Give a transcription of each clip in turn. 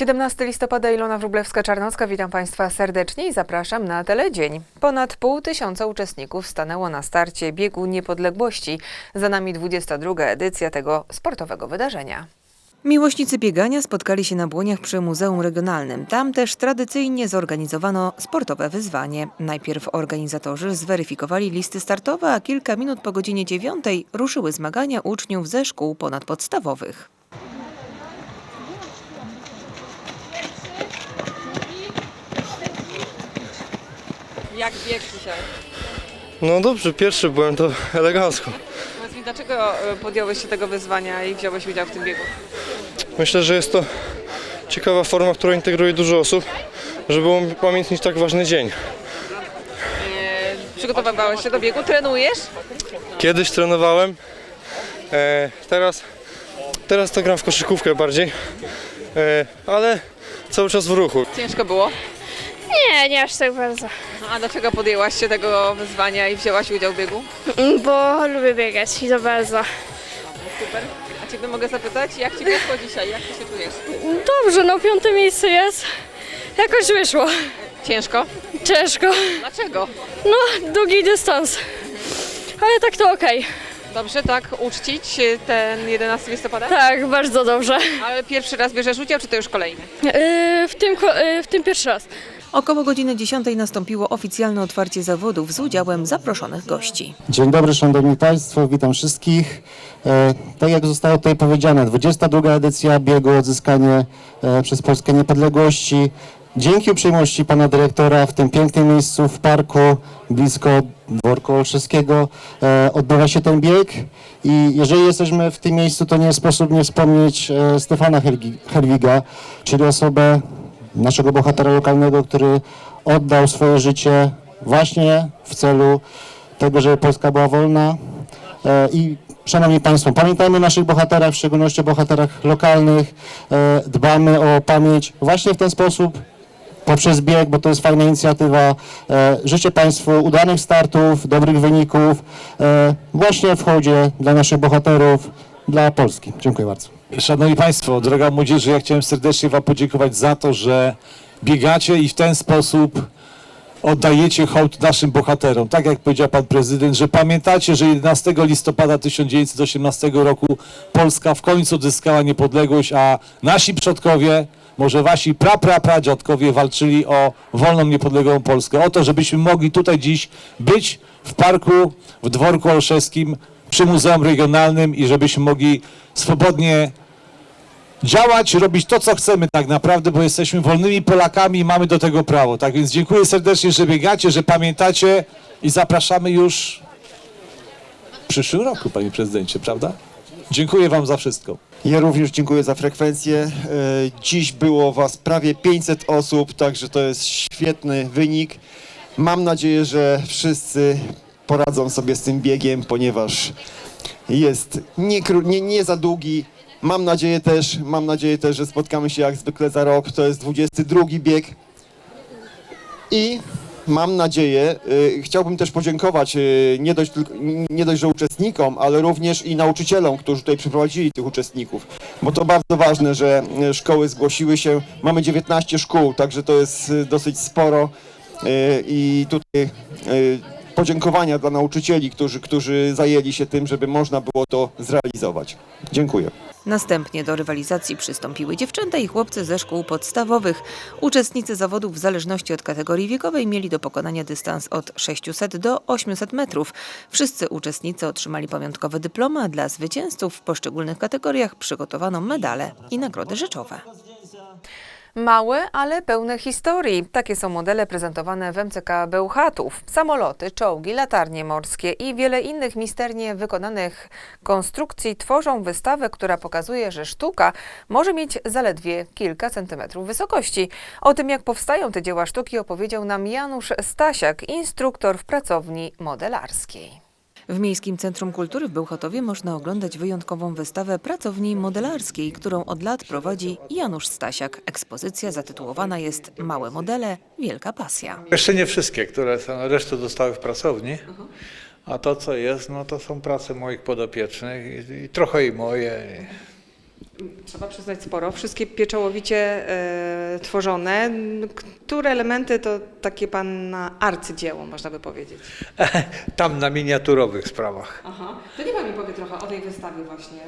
17 listopada Ilona Wróblewska-Czarnocka, witam Państwa serdecznie i zapraszam na Teledzień. Ponad pół tysiąca uczestników stanęło na starcie biegu niepodległości. Za nami 22. edycja tego sportowego wydarzenia. Miłośnicy biegania spotkali się na Błoniach przy Muzeum Regionalnym. Tam też tradycyjnie zorganizowano sportowe wyzwanie. Najpierw organizatorzy zweryfikowali listy startowe, a kilka minut po godzinie 9 ruszyły zmagania uczniów ze szkół ponadpodstawowych. Jak bieg dzisiaj? No dobrze, pierwszy byłem to elegancko. Powiedz mi, dlaczego e, podjąłeś się tego wyzwania i wziąłeś udział w tym biegu? Myślę, że jest to ciekawa forma, która integruje dużo osób, żeby upamiętnić tak ważny dzień. Przygotowywałeś się do biegu? Trenujesz? Kiedyś trenowałem, e, teraz, teraz to gram w koszykówkę bardziej, e, ale cały czas w ruchu. Ciężko było? Nie, nie aż tak bardzo. No, A dlaczego podjęłaś się tego wyzwania i wzięłaś udział w biegu? Mm, Bo lubię biegać i to bardzo. Super. A Ciebie mogę zapytać, jak Ci poszło dzisiaj? Jak Ty się czujesz? Dobrze, no piąte miejsce jest. Jakoś wyszło. Ciężko? Ciężko. Dlaczego? No, długi dystans. Ale tak to okej. Dobrze, tak, uczcić ten 11 listopada? Tak, bardzo dobrze. Ale pierwszy raz bierzesz udział, czy to już kolejny? Yy, w, tym, ko- yy, w tym pierwszy raz. Około godziny 10 nastąpiło oficjalne otwarcie zawodów z udziałem zaproszonych gości. Dzień dobry, szanowni państwo, witam wszystkich. E, tak jak zostało tutaj powiedziane, 22 edycja biegu odzyskanie e, przez Polskę niepodległości. Dzięki uprzejmości pana dyrektora w tym pięknym miejscu w parku blisko dworku Olszewskiego e, odbywa się ten bieg i jeżeli jesteśmy w tym miejscu, to nie sposób nie wspomnieć e, Stefana Helwiga, czyli osobę naszego bohatera lokalnego, który oddał swoje życie właśnie w celu tego, żeby Polska była wolna. E, I Szanowni Państwo, pamiętajmy o naszych bohaterach, w szczególności o bohaterach lokalnych. E, Dbamy o pamięć właśnie w ten sposób, poprzez bieg, bo to jest fajna inicjatywa. E, Życzę Państwu udanych startów, dobrych wyników właśnie w hodzie dla naszych bohaterów, dla Polski. Dziękuję bardzo. Szanowni Państwo, droga młodzieży, ja chciałem serdecznie Wam podziękować za to, że biegacie i w ten sposób oddajecie hołd naszym bohaterom. Tak jak powiedział Pan Prezydent, że pamiętacie, że 11 listopada 1918 roku Polska w końcu odzyskała niepodległość, a nasi przodkowie, może Wasi pra, pra, pradziadkowie walczyli o wolną, niepodległą Polskę. O to, żebyśmy mogli tutaj dziś być w parku, w dworku olszewskim, przy Muzeum Regionalnym i żebyśmy mogli swobodnie działać, robić to, co chcemy tak naprawdę, bo jesteśmy wolnymi Polakami i mamy do tego prawo. Tak więc dziękuję serdecznie, że biegacie, że pamiętacie i zapraszamy już w przyszłym roku, panie prezydencie, prawda? Dziękuję wam za wszystko. Ja również dziękuję za frekwencję. E, Dziś było Was prawie 500 osób, także to jest świetny wynik. Mam nadzieję, że wszyscy poradzą sobie z tym biegiem, ponieważ jest nie, nie, nie za długi. Mam nadzieję też, mam nadzieję też, że spotkamy się jak zwykle za rok. To jest 22 bieg. I mam nadzieję, y, chciałbym też podziękować y, nie, dość, nie dość, że uczestnikom, ale również i nauczycielom, którzy tutaj przyprowadzili tych uczestników. Bo to bardzo ważne, że y, szkoły zgłosiły się. Mamy 19 szkół, także to jest y, dosyć sporo. Y, I tutaj y, podziękowania dla nauczycieli, którzy, którzy zajęli się tym, żeby można było to zrealizować. Dziękuję. Następnie do rywalizacji przystąpiły dziewczęta i chłopcy ze szkół podstawowych. Uczestnicy zawodów w zależności od kategorii wiekowej mieli do pokonania dystans od 600 do 800 metrów. Wszyscy uczestnicy otrzymali pamiątkowe dyplomy, a dla zwycięzców w poszczególnych kategoriach przygotowano medale i nagrody rzeczowe. Małe, ale pełne historii. Takie są modele prezentowane w MCK Bełchatów. Samoloty, czołgi, latarnie morskie i wiele innych misternie wykonanych konstrukcji tworzą wystawę, która pokazuje, że sztuka może mieć zaledwie kilka centymetrów wysokości. O tym, jak powstają te dzieła sztuki, opowiedział nam Janusz Stasiak, instruktor w pracowni modelarskiej. W Miejskim Centrum Kultury w Bełchatowie można oglądać wyjątkową wystawę pracowni modelarskiej, którą od lat prowadzi Janusz Stasiak. Ekspozycja zatytułowana jest Małe modele, wielka pasja. Jeszcze nie wszystkie, które są, resztę dostały w pracowni. A to, co jest, no to są prace moich podopiecznych i, i trochę i moje. Trzeba przyznać sporo. Wszystkie pieczołowicie e, tworzone. Które elementy to takie pana arcydzieło, można by powiedzieć? Tam na miniaturowych sprawach. Aha. To nie pan mi powie trochę o tej wystawie właśnie.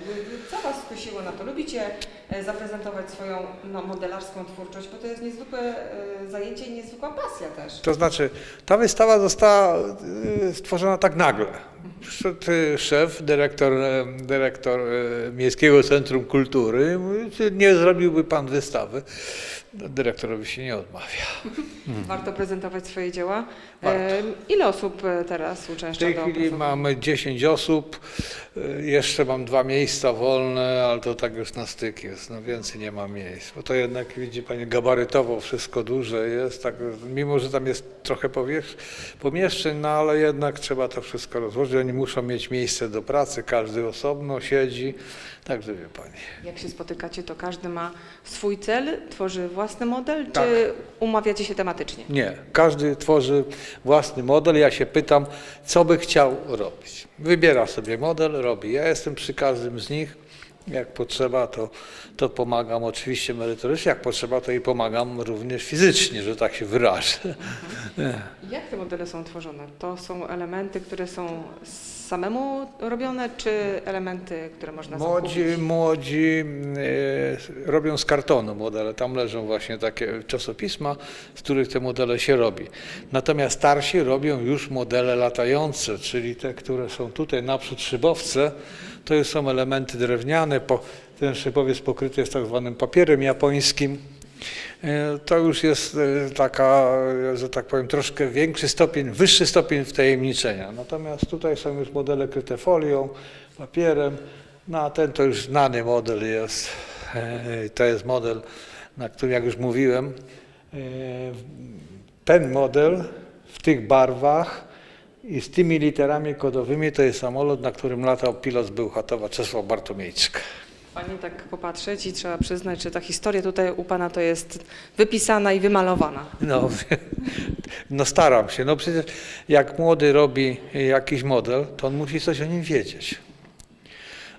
Co was skusiło na to? Lubicie e, zaprezentować swoją no, modelarską twórczość, bo to jest niezwykłe e, zajęcie i niezwykła pasja też. To znaczy, ta wystawa została stworzona tak nagle. Przyszedł y, szef, dyrektor, dyrektor Miejskiego Centrum Kultury, czy nie zrobiłby pan wystawy. Dyrektorowi się nie odmawia. Warto prezentować swoje dzieła. Warto. E, ile osób e, teraz W uczęszcza tej do chwili pracowni? mamy 10 osób, y, jeszcze mam dwa miejsca wolne, ale to tak już na styk jest, no więcej nie ma miejsc, bo to jednak widzi Pani gabarytowo wszystko duże jest, tak, mimo że tam jest trochę powierz- pomieszczeń, no ale jednak trzeba to wszystko rozłożyć, oni muszą mieć miejsce do pracy, każdy osobno siedzi, także wie Pani. Jak się spotykacie, to każdy ma swój cel, tworzy własny model, Tak. czy umawiacie się tematycznie? Nie, każdy tworzy własny model. Ja się pytam, co by chciał robić. Wybiera sobie model, robi. Ja jestem przy każdym z nich. Jak potrzeba, to, to pomagam oczywiście merytorycznie. Jak potrzeba, to i pomagam również fizycznie, że tak się wyrażę. Jak te modele są tworzone? To są elementy, które są samemu robione, czy elementy, które można Młodzi, zakupić? młodzi e, robią z kartonu modele. Tam leżą właśnie takie czasopisma, z których te modele się robi. Natomiast starsi robią już modele latające, czyli te, które są tutaj naprzód szybowce. To są elementy drewniane. Ten szybowiec pokryty jest tak zwanym papierem japońskim. E, To już jest e, taka, że tak powiem, troszkę większy stopień, wyższy stopień wtajemniczenia. Natomiast tutaj są już modele kryte folią, papierem. No a ten to już znany model jest. E, To jest model, na którym, jak już mówiłem, ten model w tych barwach i z tymi literami kodowymi to jest samolot, na którym latał pilot z Bełchatowa Czesław Bartomiejczyk. Pani tak popatrzeć i trzeba przyznać, że ta historia tutaj u Pana to jest wypisana i wymalowana. No, no staram się. No przecież jak młody robi jakiś model, to on musi coś o nim wiedzieć.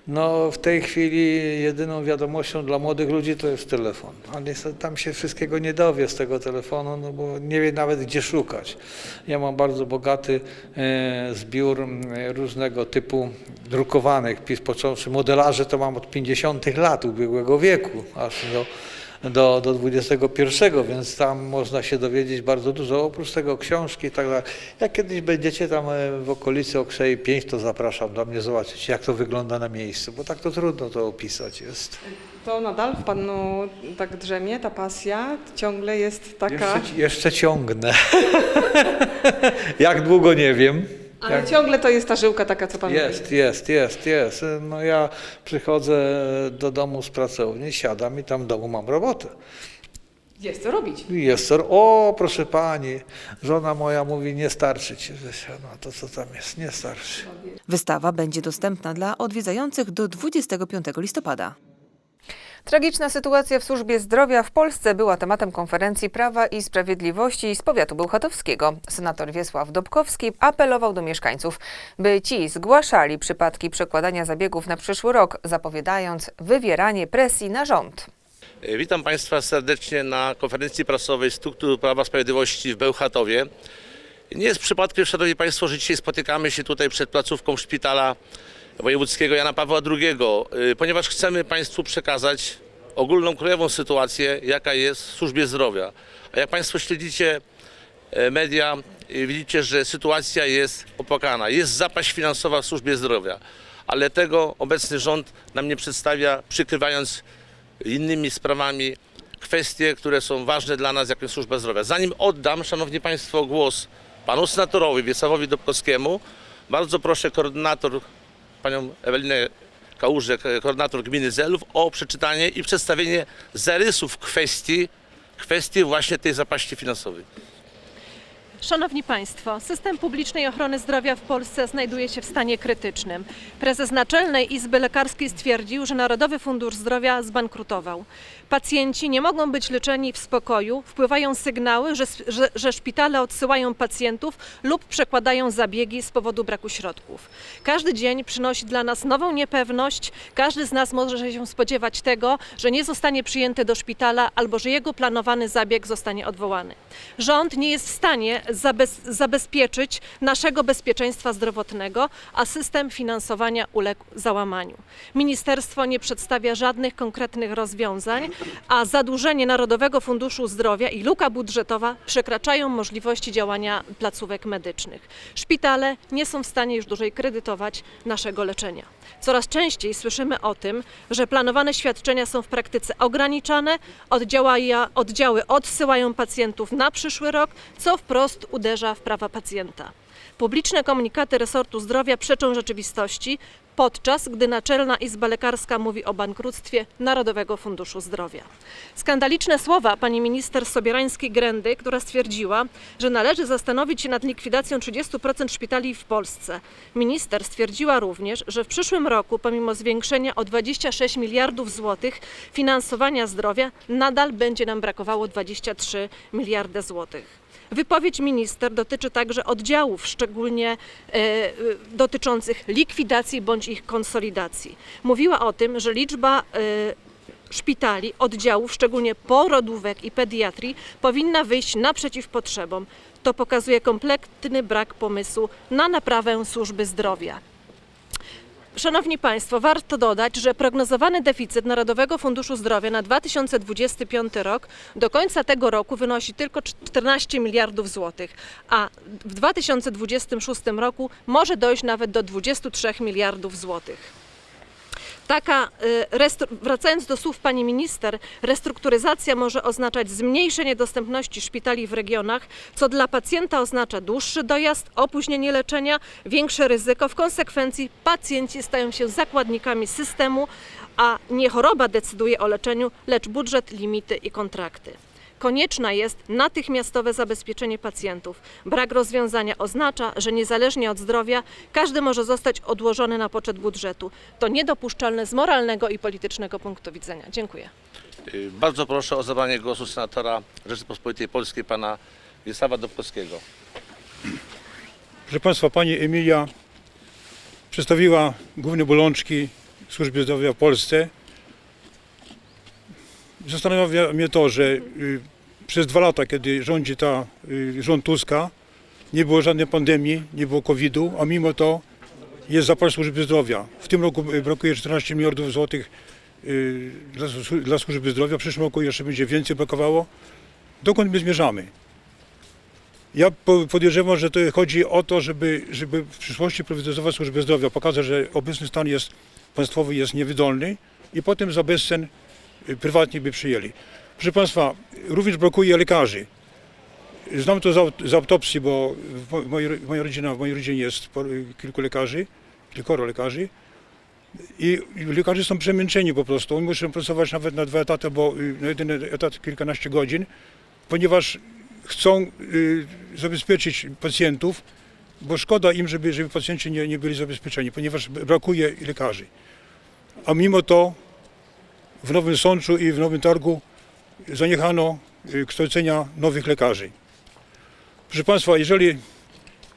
No w tej chwili jedyną wiadomością dla młodych ludzi to jest telefon. A niestety tam się wszystkiego nie dowie z tego telefonu, no bo nie wie nawet gdzie szukać. Ja mam bardzo bogaty e, zbiór różnego typu drukowanych pis, począwszy modelarze to mam od 50 lat ubiegłego wieku, aż do do, do XXI, więc tam można się dowiedzieć bardzo dużo. Oprócz tego książki i tak dalej. Jak kiedyś będziecie tam e, w okolicy Okrzei 5, to zapraszam do mnie zobaczyć, jak to wygląda na miejscu, bo tak to trudno to opisać jest. To nadal w Panu tak drzemie, ta pasja ciągle jest taka, Jeszcze, jeszcze ciągnę. jak długo nie wiem. Ale ciągle to jest ta żyłka taka, co Pan Jest, mówi. jest, jest, jest. No ja przychodzę do domu z pracowni, siadam i tam w domu mam robotę. Jest co robić. Jest to, o proszę pani, żona moja mówi, nie starczy ci, no to co tam jest, nie starczy. Wystawa będzie dostępna dla odwiedzających do 25 listopada. Tragiczna sytuacja w służbie zdrowia w Polsce była tematem konferencji Prawa i Sprawiedliwości z powiatu bełchatowskiego. Senator Wiesław Dobkowski apelował do mieszkańców, by ci zgłaszali przypadki przekładania zabiegów na przyszły rok, zapowiadając wywieranie presji na rząd. Witam Państwa serdecznie na konferencji prasowej Struktur Prawa i Sprawiedliwości w Bełchatowie. Nie jest przypadkiem, Szanowni Państwo, że dzisiaj spotykamy się tutaj przed placówką Szpitala Wojewódzkiego Jana Pawła II, y, ponieważ chcemy Państwu przekazać ogólną krajową sytuację, jaka jest w służbie zdrowia. A jak Państwo śledzicie e, media, y, widzicie, że sytuacja jest opłakana. Jest zapaść finansowa w służbie zdrowia, ale tego obecny rząd nam nie przedstawia, przykrywając innymi sprawami kwestie, które są ważne dla nas, jest służba zdrowia. Zanim oddam, Szanowni Państwo, głos panu senatorowi Wiesławowi Dobkowskiemu, bardzo proszę koordynator, panią Ewelinę Kałużek, koordynator gminy Zelów, o przeczytanie i przedstawienie zarysów kwestii, kwestii właśnie tej zapaści finansowej. Szanowni Państwo, system publicznej ochrony zdrowia w Polsce znajduje się w stanie krytycznym. Prezes Naczelnej Izby Lekarskiej stwierdził, że Narodowy Fundusz Zdrowia zbankrutował. Pacjenci nie mogą być leczeni w spokoju, wpływają sygnały, że, że, że szpitale odsyłają pacjentów lub przekładają zabiegi z powodu braku środków. Każdy dzień przynosi dla nas nową niepewność, każdy z nas może się spodziewać tego, że nie zostanie przyjęty do szpitala albo że jego planowany zabieg zostanie odwołany. Rząd nie jest w stanie zabez, zabezpieczyć naszego bezpieczeństwa zdrowotnego, a system finansowania uległ załamaniu. Ministerstwo nie przedstawia żadnych konkretnych rozwiązań, a zadłużenie Narodowego Funduszu Zdrowia i luka budżetowa przekraczają możliwości działania placówek medycznych. Szpitale nie są w stanie już dłużej kredytować naszego leczenia. Coraz częściej słyszymy o tym, że planowane świadczenia są w praktyce ograniczane, oddziały odsyłają pacjentów na przyszły rok, co wprost uderza w prawa pacjenta. Publiczne komunikaty resortu zdrowia przeczą rzeczywistości, podczas gdy Naczelna Izba Lekarska mówi o bankructwie Narodowego Funduszu Zdrowia. Skandaliczne słowa pani minister Sobierańskiej-Grendy, która stwierdziła, że należy zastanowić się nad likwidacją 30% szpitali w Polsce. Minister stwierdziła również, że w przyszłym roku, pomimo zwiększenia o 26 miliardów złotych finansowania zdrowia, nadal będzie nam brakowało 23 miliardy złotych. Wypowiedź minister dotyczy także oddziałów, szczególnie e, e, dotyczących likwidacji bądź ich konsolidacji. Mówiła o tym, że liczba e, szpitali, oddziałów, szczególnie porodówek i pediatrii, powinna wyjść naprzeciw potrzebom. To pokazuje kompletny brak pomysłu na naprawę służby zdrowia. Szanowni Państwo, warto dodać, że prognozowany deficyt Narodowego Funduszu Zdrowia na 2025 rok do końca tego roku wynosi tylko 14 miliardów złotych, a w 2026 roku może dojść nawet do 23 miliardów złotych. Taka, y, wracając do słów pani minister, restrukturyzacja może oznaczać zmniejszenie dostępności szpitali w regionach, co dla pacjenta oznacza dłuższy dojazd, opóźnienie leczenia, większe ryzyko. W konsekwencji pacjenci stają się zakładnikami systemu, a nie choroba decyduje o leczeniu, lecz budżet, limity i kontrakty. Konieczne jest natychmiastowe zabezpieczenie pacjentów. Brak rozwiązania oznacza, że niezależnie od zdrowia każdy może zostać odłożony na poczet budżetu. To niedopuszczalne z moralnego i politycznego punktu widzenia. Dziękuję. Y, Bardzo proszę o zabranie głosu senatora Rzeczypospolitej Polskiej, pana Wiesława Dobkowskiego. Proszę Państwa, Pani Emilia przedstawiła główne bolączki służby zdrowia w Polsce. Zastanawia mnie to, że y, przez dwa lata, kiedy rządzi ta y, rząd Tuska, nie było żadnej pandemii, nie było COVID-u, a mimo to jest zapal służby zdrowia. W tym roku y, brakuje 14 miliardów złotych y, dla, dla służby zdrowia, w przyszłym roku jeszcze będzie więcej brakowało. Dokąd my zmierzamy? Ja po- podejrzewam, że to chodzi o to, żeby, żeby w przyszłości prywatyzować służbę zdrowia, pokazać, że obecny stan jest państwowy jest niewydolny i potem za bezcen y, prywatni by przyjęli. Proszę Państwa, również brakuje lekarzy. Znam to z, aut- z autopsji, bo moja rodzina, w mojej rodzinie jest kilku lekarzy, kilkoro lekarzy. I i lekarze są przemęczeni po prostu. Oni muszą pracować nawet na dwa etaty, bo y, na jeden etat kilkanaście godzin, ponieważ chcą y, zabezpieczyć pacjentów, bo szkoda im, żeby, żeby pacjenci nie, nie byli zabezpieczeni, ponieważ brakuje lekarzy. A mimo to w Nowym Sączu i w Nowym Targu zaniechano y, kształcenia nowych lekarzy. Proszę Państwa, jeżeli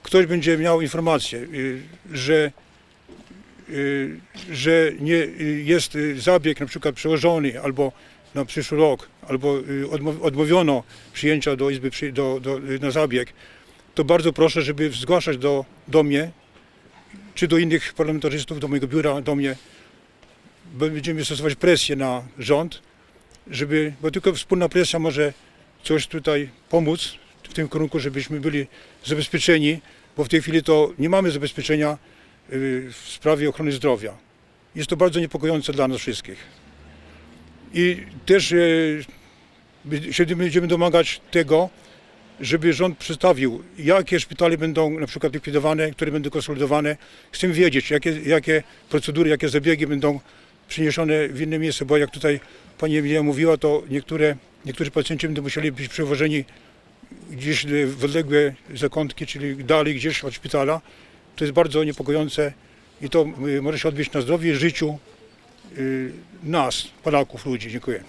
ktoś będzie miał informację, y, że y, że nie jest zabieg na przykład przełożony albo na przyszły rok, albo odmówiono przyjęcia do izby do, do, na zabieg, to bardzo proszę, żeby zgłaszać do, do mnie, czy do innych parlamentarzystów, do mojego biura, do mnie. Będziemy stosować presję na rząd, żeby, bo tylko wspólna presja może coś tutaj pomóc w tym kierunku, żebyśmy byli zabezpieczeni, bo w tej chwili to nie mamy zabezpieczenia y, w sprawie ochrony zdrowia. Jest to bardzo niepokojące dla nas wszystkich. I też y, się będziemy domagać tego, żeby rząd przedstawił, jakie szpitale będą na przykład likwidowane, które będą konsolidowane. Chcemy wiedzieć, jakie, jakie procedury, jakie zabiegi będą przeniesione w inne miejsce, bo jak tutaj pani Emilia mówiła, to niektóre, niektórzy pacjenci będą musieli być przewożeni gdzieś y, w odległe zakątki, czyli dalej gdzieś od szpitala. To jest bardzo niepokojące i to y, może się odbić na zdrowiu i życiu y, nas, Polaków, ludzi. Dziękuję.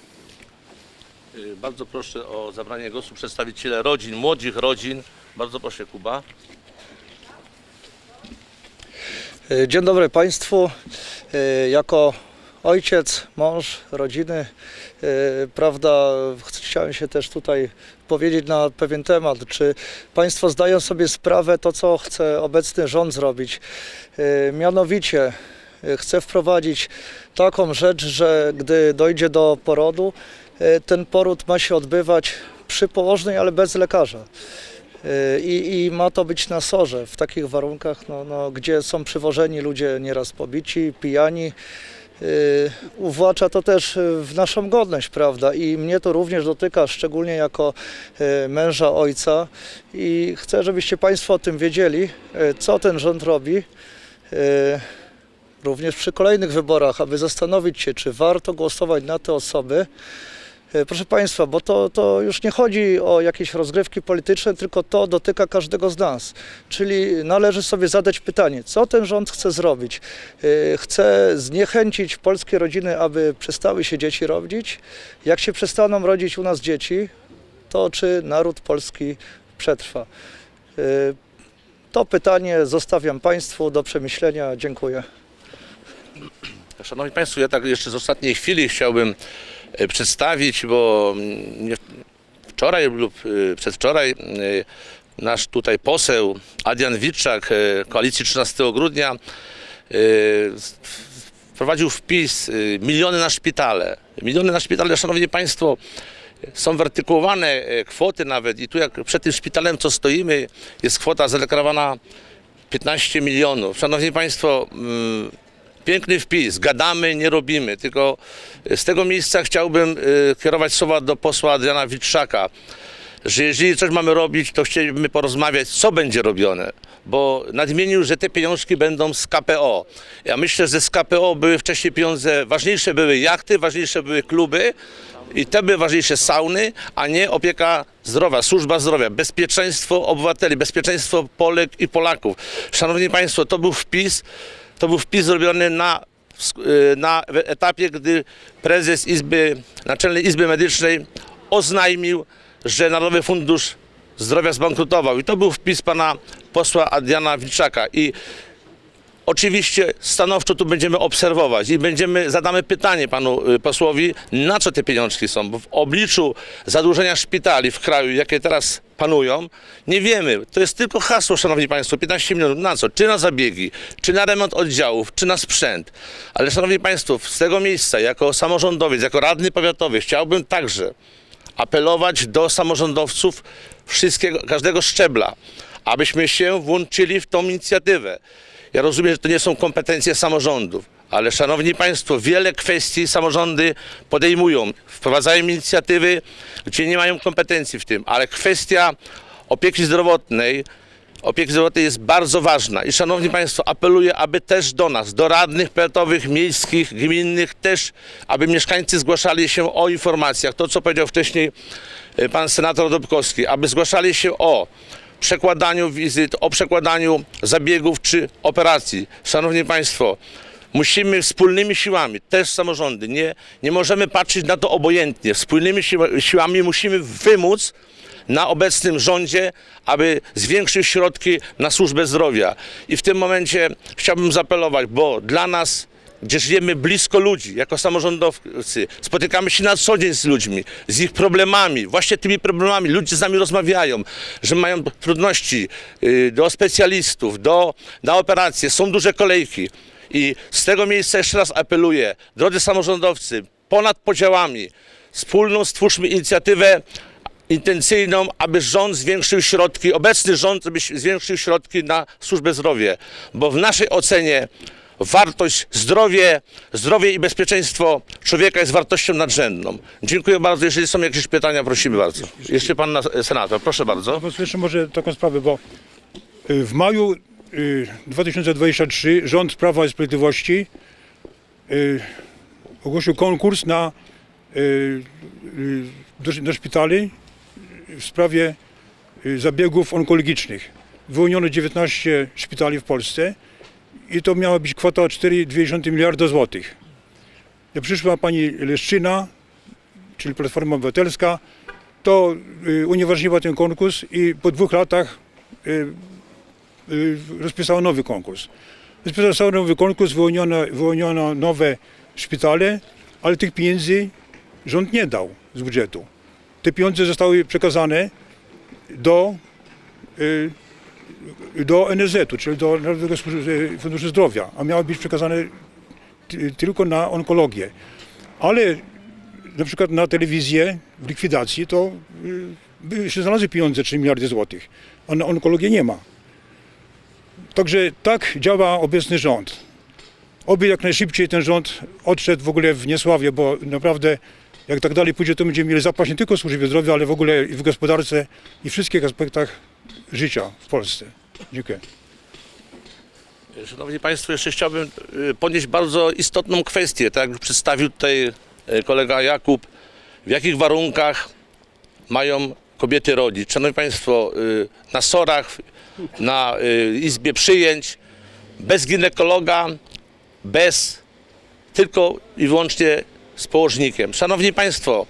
Bardzo proszę o zabranie głosu przedstawiciele rodzin, młodych rodzin. Bardzo proszę Kuba. E, Dzień dobry Państwu. E, Jako ojciec, mąż, rodziny, e, prawda, chciałem się też tutaj powiedzieć na pewien temat. Czy Państwo zdają sobie sprawę to, co chce obecny rząd zrobić? E, Mianowicie e, chce wprowadzić taką rzecz, że gdy dojdzie do porodu, ten poród ma się odbywać przy położnej, ale bez lekarza. I, I ma to być na sorze, w takich warunkach, no, no, gdzie są przywożeni ludzie nieraz pobici, pijani. Y, Uwłacza to też y, w naszą godność, prawda? I mnie to również dotyka, szczególnie jako y, męża, ojca. I chcę, żebyście Państwo o tym wiedzieli, co ten rząd robi. Również przy kolejnych wyborach, aby zastanowić się, czy warto głosować na te osoby, Proszę Państwa, bo to, to już nie chodzi o jakieś rozgrywki polityczne, tylko to dotyka każdego z nas. Czyli należy sobie zadać pytanie, co ten rząd chce zrobić? E, Chce zniechęcić polskie rodziny, aby przestały się dzieci rodzić? Jak się przestaną rodzić u nas dzieci, to czy naród polski przetrwa? E, To pytanie zostawiam Państwu do przemyślenia. Dziękuję. Szanowni Państwo, ja tak jeszcze z ostatniej chwili chciałbym e, przedstawić, bo mm, wczoraj lub e, przedwczoraj e, nasz tutaj poseł Adrian Witczak, e, Koalicji 13 grudnia, e, wprowadził wpis e, miliony na szpitale. Miliony na szpitale, Szanowni Państwo, są wyartykułowane e, kwoty nawet i tu jak przed tym szpitalem, co stoimy, jest kwota zadeklarowana 15 milionów. Szanowni Państwo, mm, piękny wpis, gadamy, nie robimy, tylko z tego miejsca chciałbym y, kierować słowa do posła Adriana Witszaka, że jeżeli coś mamy robić, to chcielibyśmy porozmawiać, co będzie robione, bo nadmienił, że te pieniążki będą z KPO. Ja myślę, że z KPO były wcześniej pieniądze, ważniejsze były jachty, ważniejsze były kluby, i te były ważniejsze sauny, a nie opieka zdrowia, służba zdrowia, bezpieczeństwo obywateli, bezpieczeństwo Polek i Polaków. Szanowni Państwo, to był wpis, to był wpis zrobiony na, y, na etapie, gdy prezes Izby, Naczelnej Izby Medycznej oznajmił, że Narodowy Fundusz Zdrowia zbankrutował. I to był wpis pana posła Adriana Wilczaka. I Oczywiście stanowczo tu będziemy obserwować i będziemy, zadamy pytanie panu y, posłowi, na co te pieniążki są, bo w obliczu zadłużenia szpitali w kraju, jakie teraz panują, nie wiemy. To jest tylko hasło, szanowni państwo, 15 milionów. Na co? Czy na zabiegi, czy na remont oddziałów, czy na sprzęt. Ale szanowni państwo, z tego miejsca, jako samorządowiec, jako radny powiatowy, chciałbym także apelować do samorządowców wszystkiego, każdego szczebla, abyśmy się włączyli w tą inicjatywę. Ja rozumiem, że to nie są kompetencje samorządów, ale szanowni państwo, wiele kwestii samorządy podejmują, wprowadzają inicjatywy, gdzie nie mają kompetencji w tym, ale kwestia opieki zdrowotnej, opieki zdrowotnej jest bardzo ważna. I szanowni państwo, apeluję, aby też do nas, do radnych powiatowych, miejskich, gminnych też, aby mieszkańcy zgłaszali się o informacjach, to co powiedział wcześniej e, pan senator Dobkowski, aby zgłaszali się o przekładaniu wizyt, o przekładaniu zabiegów czy operacji. Szanowni Państwo, musimy wspólnymi siłami, też samorządy, nie, nie możemy patrzeć na to obojętnie. Wspólnymi siła- siłami musimy wymóc na obecnym rządzie, aby zwiększył środki na służbę zdrowia. I w tym momencie chciałbym zaapelować, bo dla nas gdzie żyjemy blisko ludzi, jako samorządowcy, spotykamy się na co dzień z ludźmi, z ich problemami, właśnie tymi problemami, ludzie z nami rozmawiają, że mają trudności y, do specjalistów, do, na operacje, są duże kolejki. I z tego miejsca jeszcze raz apeluję, drodzy samorządowcy, ponad podziałami, wspólną stwórzmy inicjatywę intencyjną, aby rząd zwiększył środki, obecny rząd, żeby zwiększył środki na służbę zdrowia, bo w naszej ocenie wartość zdrowie, zdrowie i bezpieczeństwo człowieka jest wartością nadrzędną. Dziękuję bardzo. Jeżeli są jakieś pytania, prosimy bardzo. Jeszcze pan na- senator, proszę bardzo. Po jeszcze może taką sprawę, bo y, w maju y, 2023 rząd Prawa i Sprawiedliwości y, ogłosił konkurs na y, y, do, do szpitali w sprawie y, zabiegów onkologicznych. Wyłoniono 19 szpitali w Polsce i to miała być kwota 4,2 miliarda złotych. Przyszła pani Leszczyna, czyli Platforma Obywatelska, to y, unieważniła ten konkurs i po dwóch latach y, y, rozpisała nowy konkurs. Rozpisała nowy konkurs, wyłoniono, wyłoniono nowe szpitale, ale tych pieniędzy rząd nie dał z budżetu. Te pieniądze zostały przekazane do, do NSZ-u, czyli do Narodowego Służ- Funduszu Zdrowia, a miały być przekazane ty- tylko na onkologię. Ale na przykład na telewizję w likwidacji to y, by się znalazły pieniądze 3 miliardy złotych, a na onkologię nie ma. Także tak działa obecny rząd. Oby jak najszybciej ten rząd odszedł w ogóle w niesławie, bo naprawdę jak tak dalej pójdzie, to będziemy mieli zapaść nie tylko w służbie zdrowia, ale w ogóle w gospodarce i wszystkich aspektach życia w Polsce. Dziękuję. Szanowni Państwo, jeszcze chciałbym y, podnieść bardzo istotną kwestię, tak jak przedstawił tutaj y, kolega Jakub, w jakich warunkach mają kobiety rodzić. Szanowni Państwo, y, na sorach, na izbie przyjęć, bez ginekologa, bez, tylko i wyłącznie z położnikiem. Szanowni Państwo,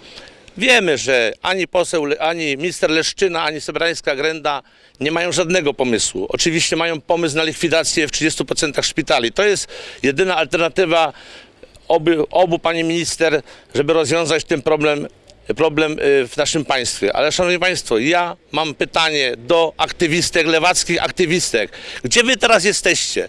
wiemy, że ani poseł, ani minister Leszczyna, ani Sobrańska Grenda nie mają żadnego pomysłu. Oczywiście mają pomysł na likwidację w 30% szpitali. To jest jedyna alternatywa oby, obu pani minister, żeby rozwiązać ten problem, problem y, w naszym państwie. Ale szanowni państwo, ja mam pytanie do aktywistek, lewackich aktywistek. Gdzie wy teraz jesteście?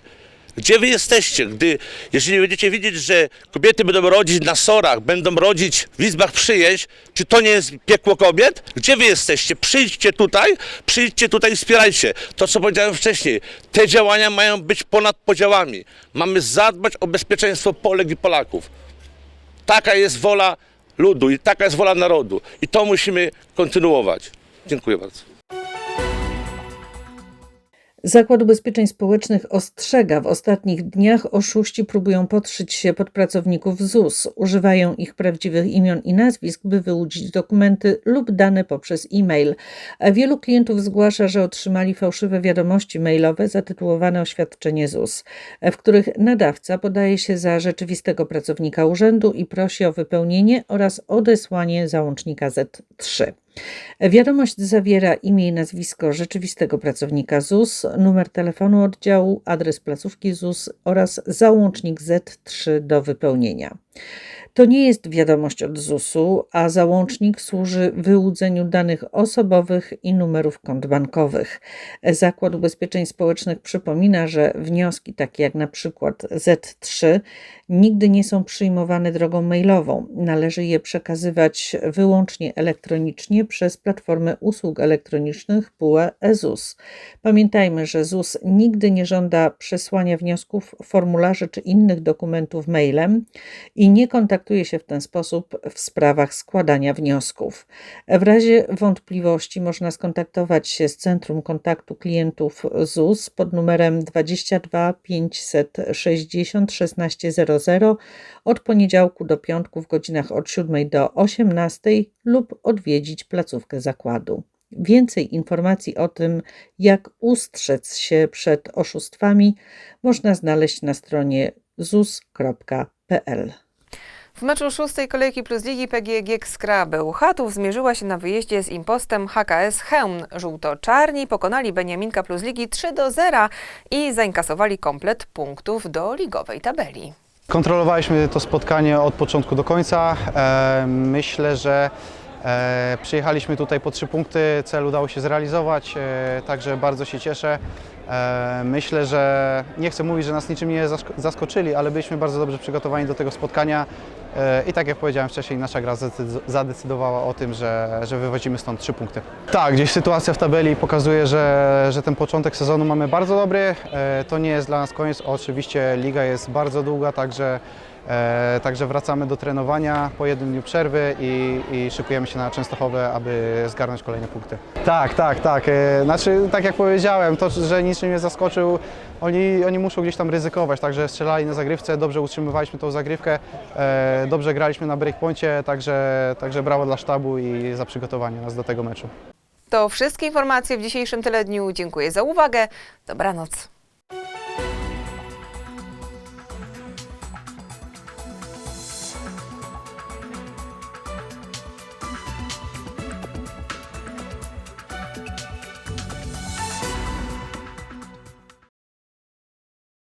Gdzie wy jesteście, gdy, jeżeli będziecie widzieć, że kobiety będą rodzić na sorach, będą rodzić w izbach przyjęć, czy to nie jest piekło kobiet? Gdzie wy jesteście? Przyjdźcie tutaj, przyjdźcie tutaj i wspierajcie. To, co powiedziałem wcześniej, te działania mają być ponad podziałami. Mamy zadbać o bezpieczeństwo Polek i Polaków. Taka jest wola ludu i taka jest wola narodu. I to musimy kontynuować. Dziękuję bardzo. Zakład Ubezpieczeń Społecznych ostrzega, w ostatnich dniach oszuści próbują podszyć się pod pracowników ZUS. Używają ich prawdziwych imion i nazwisk, by wyłudzić dokumenty lub dane poprzez e-mail. Wielu klientów zgłasza, że otrzymali fałszywe wiadomości mailowe zatytułowane oświadczenie ZUS, w których nadawca podaje się za rzeczywistego pracownika urzędu i prosi o wypełnienie oraz odesłanie załącznika Z3. Wiadomość zawiera imię i nazwisko rzeczywistego pracownika ZUS, numer telefonu oddziału, adres placówki ZUS oraz załącznik Z3 do wypełnienia. To nie jest wiadomość od ZUS-u, a załącznik służy wyłudzeniu danych osobowych i numerów kont bankowych. Zakład Ubezpieczeń Społecznych przypomina, że wnioski takie jak na przykład Z3 nigdy nie są przyjmowane drogą mailową. Należy je przekazywać wyłącznie elektronicznie przez platformę usług elektronicznych PUE EZUS. Pamiętajmy, że ZUS nigdy nie żąda przesłania wniosków, formularzy czy innych dokumentów mailem i nie kontaktuje się w ten sposób w sprawach składania wniosków. W razie wątpliwości można skontaktować się z Centrum Kontaktu Klientów ZUS pod numerem 22 560 1600 od poniedziałku do piątku w godzinach od 7 do 18 lub odwiedzić placówkę zakładu. Więcej informacji o tym, jak ustrzec się przed oszustwami, można znaleźć na stronie zus.pl. W meczu szóstej kolejki plus ligi PGG Skra Bełchatów zmierzyła się na wyjeździe z impostem HKS Chełm. Żółto-czarni pokonali Beniaminka plus ligi 3 do 0 i zainkasowali komplet punktów do ligowej tabeli. Kontrolowaliśmy to spotkanie od początku do końca. E, Myślę, że przyjechaliśmy tutaj po trzy punkty, cel udało się zrealizować, e, także bardzo się cieszę. E, Myślę, że nie chcę mówić, że nas niczym nie zask- zaskoczyli, ale byliśmy bardzo dobrze przygotowani do tego spotkania e, i tak jak powiedziałem wcześniej, nasza gra zadecy- zadecydowała o tym, że, że stąd trzy punkty. Tak, gdzieś sytuacja w tabeli pokazuje, że, że ten początek sezonu mamy bardzo dobry. E, To nie jest dla nas koniec. Oczywiście liga jest bardzo długa, także, e, także wracamy do trenowania po jednym dniu przerwy i, i szykujemy się na Częstochowę, aby zgarnąć kolejne punkty. Tak, tak, tak. E, Znaczy, tak jak powiedziałem, to, że niczym nie zaskoczył, oni, oni muszą gdzieś tam ryzykować, także strzelali na zagrywce, dobrze utrzymywaliśmy tą zagrywkę, e, dobrze graliśmy na breakpoincie, także, także brawo dla sztabu i za przygotowanie nas do tego meczu. To wszystkie informacje w dzisiejszym tygodniu. Dziękuję za uwagę. Dobranoc.